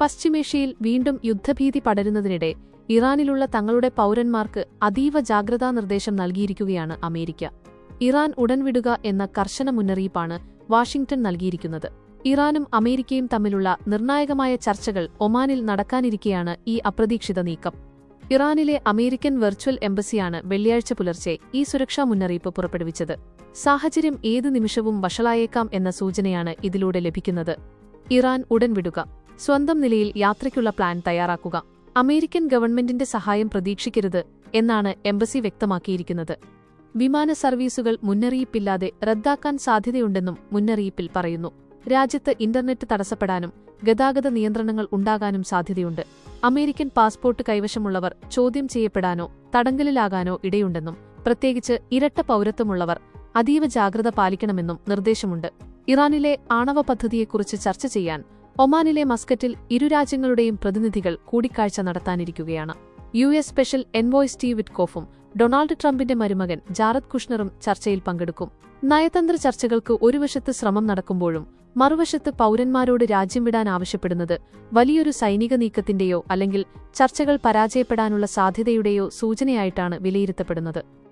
പശ്ചിമേഷ്യയിൽ വീണ്ടും യുദ്ധഭീതി പടരുന്നതിനിടെ ഇറാനിലുള്ള തങ്ങളുടെ പൗരന്മാർക്ക് അതീവ ജാഗ്രതാ നിർദ്ദേശം നൽകിയിരിക്കുകയാണ് അമേരിക്ക. ഇറാൻ ഉടൻ വിടുക എന്ന കർശന മുന്നറിയിപ്പാണ് വാഷിംഗ്ടൺ നൽകിയിരിക്കുന്നത്. ഇറാനും അമേരിക്കയും തമ്മിലുള്ള നിർണായകമായ ചർച്ചകൾ ഒമാനിൽ നടക്കാനിരിക്കെയാണ് ഈ അപ്രതീക്ഷിത നീക്കം. ഇറാനിലെ അമേരിക്കൻ വെർച്വൽ എംബസിയാണ് വെള്ളിയാഴ്ച പുലർച്ചെ ഈ സുരക്ഷാ മുന്നറിയിപ്പ് പുറപ്പെടുവിച്ചത്. സാഹചര്യം ഏതു നിമിഷവും വഷളായേക്കാം എന്ന സൂചനയാണ് ഇതിലൂടെ ലഭിക്കുന്നത്. ഇറാൻ ഉടൻ വിടുക. സ്വന്തം നിലയിൽ യാത്രയ്ക്കുള്ള പ്ലാൻ തയ്യാറാക്കുക. അമേരിക്കൻ ഗവൺമെന്റിന്റെ സഹായം പ്രതീക്ഷിക്കരുത് എന്നാണ് എംബസി വ്യക്തമാക്കിയിരിക്കുന്നത്. വിമാന സർവീസുകൾ മുന്നറിയിപ്പില്ലാതെ റദ്ദാക്കാൻ സാധ്യതയുണ്ടെന്നും മുന്നറിയിപ്പിൽ പറയുന്നു. രാജ്യത്ത് ഇന്റർനെറ്റ് തടസ്സപ്പെടാനും ഗതാഗത നിയന്ത്രണങ്ങൾ ഉണ്ടാകാനും സാധ്യതയുണ്ട്. അമേരിക്കൻ പാസ്പോർട്ട് കൈവശമുള്ളവർ ചോദ്യം ചെയ്യപ്പെടാനോ തടങ്കലിലാകാനോ ഇടയുണ്ടെന്നും പ്രത്യേകിച്ച് ഇരട്ട പൗരത്വമുള്ളവർ അതീവ ജാഗ്രത പാലിക്കണമെന്നും നിർദ്ദേശമുണ്ട്. ഇറാനിലെ ആണവ പദ്ധതിയെക്കുറിച്ച് ചർച്ച ചെയ്യാൻ ഒമാനിലെ മസ്കറ്റിൽ ഇരു രാജ്യങ്ങളുടെയും പ്രതിനിധികൾ കൂടിക്കാഴ്ച നടത്താനിരിക്കുകയാണ്. U S special envoy Steve വിറ്റ്കോഫും Donald ട്രംപിന്റെ മരുമകൻ ജാറദ് കുഷ്ണറും ചർച്ചയിൽ പങ്കെടുക്കും. നയതന്ത്ര ചർച്ചകൾക്ക് ഒരു വശത്ത് ശ്രമം നടക്കുമ്പോഴും മറുവശത്ത് പൗരന്മാരോട് രാജ്യം വിടാൻ ആവശ്യപ്പെടുന്നത് വലിയൊരു സൈനിക നീക്കത്തിന്റെയോ അല്ലെങ്കിൽ ചർച്ചകൾ പരാജയപ്പെടാനുള്ള സാധ്യതയുടെയോ സൂചനയായിട്ടാണ് വിലയിരുത്തപ്പെടുന്നത്.